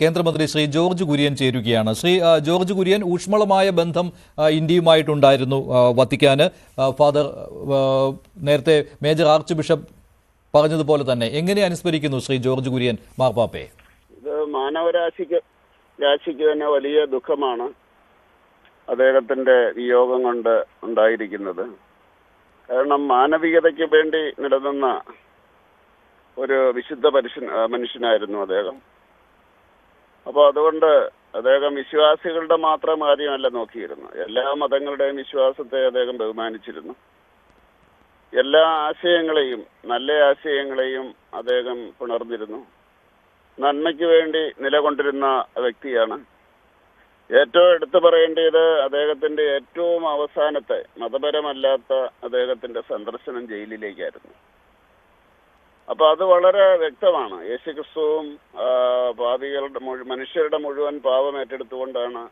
കേന്ദ്രമന്ത്രി ശ്രീ ജോർജ് കുര്യൻ ചേരുകയാണ്. ശ്രീ ജോർജ് കുര്യൻ ഊഷ്മളമായ ബന്ധം ഇന്ത്യയുമായിട്ടുണ്ടായിരുന്നു വത്തിക്കാന്. ഫാദർ നേരത്തെ മേജർ ആർച്ച് ബിഷപ്പ് പറഞ്ഞതുപോലെ തന്നെ. എങ്ങനെ അനുസ്മരിക്കുന്നു ശ്രീ ജോർജ് കുര്യൻ മാർപ്പാപ്പയെ? ഇത് മാനവരാശിക്ക് രാശിക്ക് തന്നെ വലിയ ദുഃഖമാണ് അദ്ദേഹത്തിന്റെ വിയോഗം കൊണ്ട് ഉണ്ടായിരിക്കുന്നത്. കാരണം മാനവികതയ്ക്ക് വേണ്ടി നിലനിന്ന ഒരു വിശുദ്ധ പരിശ മനുഷ്യനായിരുന്നു അദ്ദേഹം. അപ്പോൾ അതുകൊണ്ട് അദ്ദേഹം വിശ്വാസികളുടെ മാത്രം കാര്യമല്ല നോക്കിയിരുന്നു എല്ലാ മതങ്ങളുടെയും വിശ്വാസത്തെ അദ്ദേഹം ബഹുമാനിച്ചിരുന്നു. എല്ലാ ആശയങ്ങളെയും നല്ല ആശയങ്ങളെയും അദ്ദേഹം പുണർന്നിരുന്നു. നന്മയ്ക്ക് വേണ്ടി നിലകൊണ്ടിരുന്ന വ്യക്തിയാണ്. ഏറ്റവും എടുത്തു പറയേണ്ടത് അദ്ദേഹത്തിന്റെ ഏറ്റവും അവസാനത്തെ മതപരമല്ലാത്ത അദ്ദേഹത്തിന്റെ സന്ദർശനം ജയിലിലേക്കായിരുന്നു. അപ്പൊ അത് വളരെ വ്യക്തമാണ്. യേശുക്രിസ്തുവും പാപികളുടെ മനുഷ്യരുടെ മുഴുവൻ പാപം ഏറ്റെടുത്തുകൊണ്ടാണ്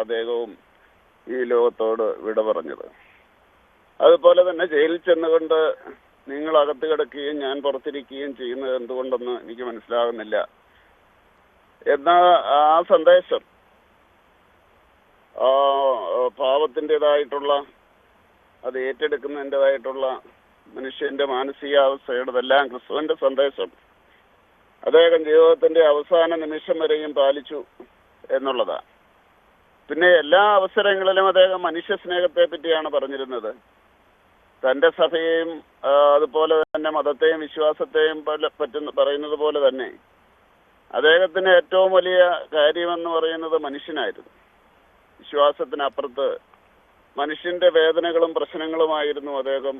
അദ്ദേഹവും ഈ ലോകത്തോട് വിട പറഞ്ഞത്. അതുപോലെ തന്നെ ജയിലിൽ ചെന്നുകൊണ്ട് നിങ്ങൾ അകത്ത് കിടക്കുകയും ഞാൻ പുറത്തിരിക്കുകയും ചെയ്യുന്നത് എന്തുകൊണ്ടെന്ന് എനിക്ക് മനസ്സിലാകുന്നില്ല. എന്ന ആ സന്ദേശം ആ, പാവത്തിന്റെതായിട്ടുള്ള അത് ഏറ്റെടുക്കുന്നതിന്റെതായിട്ടുള്ള മനുഷ്യന്റെ മാനസികാവസ്ഥയുടെതെല്ലാം ക്രിസ്തുവിന്റെ സന്ദേശം അദ്ദേഹം ജീവിതത്തിന്റെ അവസാന നിമിഷം വരെയും പാലിച്ചു എന്നുള്ളതാണ് പിന്നെ എല്ലാ അവസരങ്ങളിലും അദ്ദേഹം മനുഷ്യ സ്നേഹത്തെ പറ്റിയാണ് പറഞ്ഞിരുന്നത്. തന്റെ സഭയെയും അതുപോലെ തന്നെ മതത്തെയും വിശ്വാസത്തെയും പറ്റുന്ന പറയുന്നത് പോലെ തന്നെ അദ്ദേഹത്തിന് ഏറ്റവും വലിയ കാര്യമെന്ന് പറയുന്നത് മനുഷ്യനായിരുന്നു. വിശ്വാസത്തിനപ്പുറത്ത് മനുഷ്യന്റെ വേദനകളും പ്രശ്നങ്ങളുമായിരുന്നു അദ്ദേഹം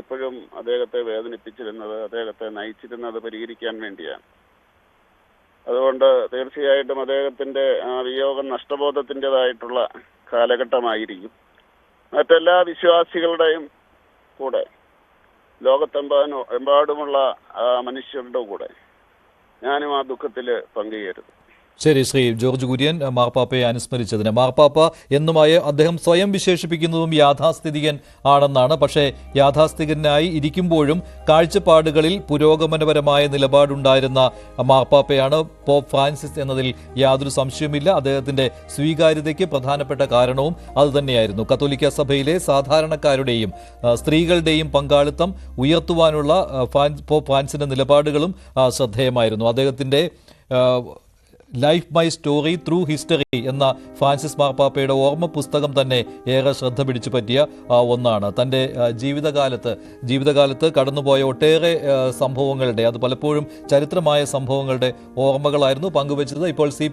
എപ്പോഴും അദ്ദേഹത്തെ വേദനിപ്പിച്ചിരുന്നത് അദ്ദേഹത്തെ നയിച്ചിരുന്നത് പരിഹരിക്കാൻ വേണ്ടിയാണ്. അതുകൊണ്ട് തീർച്ചയായിട്ടും അദ്ദേഹത്തിന്റെ ആ വിയോഗം നഷ്ടബോധത്തിന്റെതായിട്ടുള്ള കാലഘട്ടമായിരിക്കും. മറ്റെല്ലാ വിശ്വാസികളുടെയും കൂടെ ലോകത്തെമ്പാനോ എമ്പാടുമുള്ള മനുഷ്യരുടെ കൂടെ ഞാനും ആ ദുഃഖത്തിൽ പങ്കുചേരുന്നു. ശരി ശ്രീ ജോർജ് കുര്യൻ മാർപ്പാപ്പയെ അനുസ്മരിച്ചതിന്. മാർപ്പാപ്പ എന്നുമായി അദ്ദേഹം സ്വയം വിശേഷിപ്പിക്കുന്നതും യാഥാസ്ഥിതികൻ ആണെന്നാണ്. പക്ഷേ യാഥാസ്ഥികനായി ഇരിക്കുമ്പോഴും കാഴ്ചപ്പാടുകളിൽ പുരോഗമനപരമായ നിലപാടുണ്ടായിരുന്ന മാർപ്പാപ്പയാണ് പോപ്പ് ഫ്രാൻസിസ് എന്നതിൽ യാതൊരു സംശയവുമില്ല. അദ്ദേഹത്തിന്റെ സ്വീകാര്യതയ്ക്ക് പ്രധാനപ്പെട്ട കാരണവും അതുതന്നെയായിരുന്നു. കത്തോലിക്ക സഭയിലെ സാധാരണക്കാരുടെയും സ്ത്രീകളുടെയും പങ്കാളിത്തം ഉയർത്തുവാനുള്ള പോപ്പ് ഫ്രാൻസിന്റെ നിലപാടുകളും ശ്രദ്ധേയമായിരുന്നു. അദ്ദേഹത്തിന്റെ life my story through history എന്ന ഫ്രാൻസിസ് മാർപ്പാപ്പയുടെ ഓർമ്മ പുസ്തകം തന്നെ ഏറെ ശ്രദ്ധ പിടിച്ചു പറ്റിയ ഒന്നാണ്. തന്റെ ജീവിതകാലത്ത് ജീവിതകാലത്ത് കടന്നുപോയ ഒട്ടേറെ സംഭവങ്ങളുടെ അത് പലപ്പോഴും ചരിത്രമായ സംഭവങ്ങളുടെ ഓർമ്മകളായിരുന്നു പങ്കുവച്ചത് ഇപ്പോൾ സി